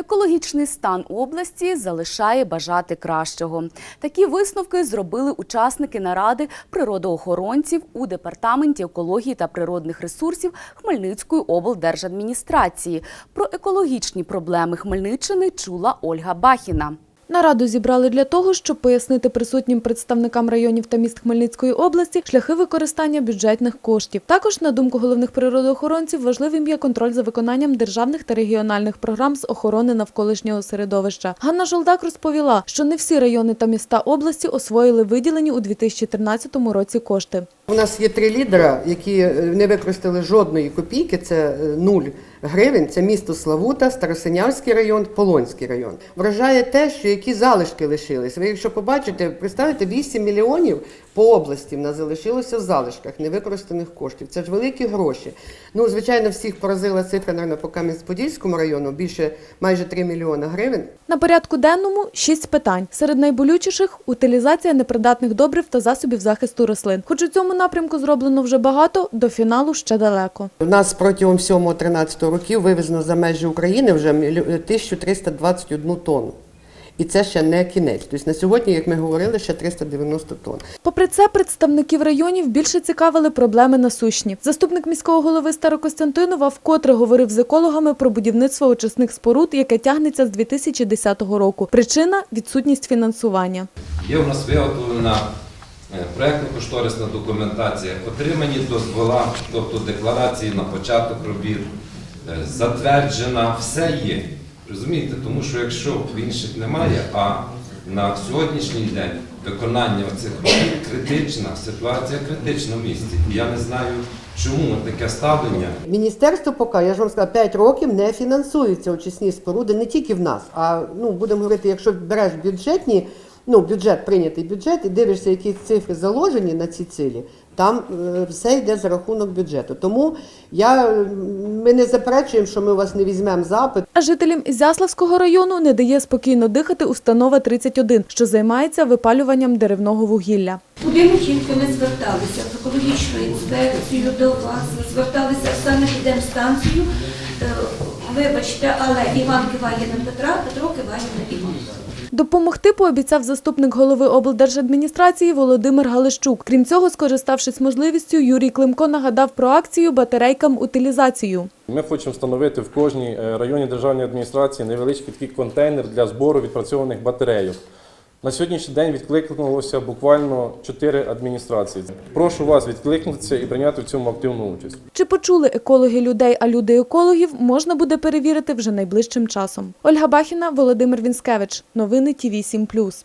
Екологічний стан області залишає бажати кращого. Такі висновки зробили учасники наради природоохоронців у департаменті екології та природних ресурсів Хмельницької облдержадміністрації. Про екологічні проблеми Хмельниччини чула Ольга Бахіна. Нараду зібрали для того, щоб пояснити присутнім представникам районів та міст Хмельницької області шляхи використання бюджетних коштів. Також, на думку головних природоохоронців, важливим є контроль за виконанням державних та регіональних програм з охорони навколишнього середовища. Ганна Жолдак розповіла, що не всі райони та міста області освоїли виділені у 2013 році кошти. У нас є три лідера, які е, не використали жодної копійки. Це е, нуль гривень. Це місто Славута, Старосинявський район, Полонський район. Вражає те, що які залишки лишились. Ви, якщо побачите, представите 8 мільйонів по області в нас залишилося в залишках невикористаних коштів. Це ж великі гроші. Ну, звичайно, всіх поразила цифра, мабуть, по Кам'янець-Подільському району більше майже 3 мільйони гривень. На порядку денному шість питань. Серед найболючіших утилізація непридатних добрив та засобів захисту рослин. Хоч у цьому напрямку зроблено вже багато, до фіналу ще далеко. У нас протягом 7-13 років вивезено за межі України вже мілю- 1321 тонну. І це ще не кінець. Тобто на сьогодні, як ми говорили, ще 390 тонн. Попри це, представників районів більше цікавили проблеми насущні. Заступник міського голови Старокостянтинова вкотре говорив з екологами про будівництво очисних споруд, яке тягнеться з 2010 року. Причина відсутність фінансування. Є у нас виготовлена е, проєктно-кошторисна документація, отримані дозвола, тобто декларації на початок робіт, е, затверджена, все є. Розумієте, тому що якщо в інших немає, а на сьогоднішній день виконання цих робіт критична, ситуація критична в місті. І я не знаю, чому таке ставлення. Міністерство поки, я ж вам сказала, 5 років не фінансуються очисні споруди не тільки в нас, а ну будемо говорити, якщо береш бюджетні, ну бюджет прийнятий бюджет і дивишся, які цифри заложені на ці цілі. Там е, все йде за рахунок бюджету. Тому я, ми не заперечуємо, що ми у вас не візьмемо запит. А жителям Ізяславського району не дає спокійно дихати установа 31, що займається випалюванням деревного вугілля. Куди ми тільки не зверталися, в екологічну інспекцію до вас, зверталися в санепідемстанцію. Е, Вибачте, але Іван киває на Петра, Петро киває на Івана. Допомогти пообіцяв заступник голови облдержадміністрації Володимир Галищук. Крім цього, скориставшись можливістю, Юрій Климко нагадав про акцію батарейкам утилізацію. Ми хочемо встановити в кожній районі районній державній адміністрації невеличкий такий контейнер для збору відпрацьованих батарейок. На сьогоднішній день відкликнулося буквально чотири адміністрації. Прошу вас відкликнутися і прийняти в цьому активну участь. Чи почули екологи людей, а люди екологів, можна буде перевірити вже найближчим часом. Ольга Бахіна, Володимир Вінскевич. Новини ТІВІ 7+.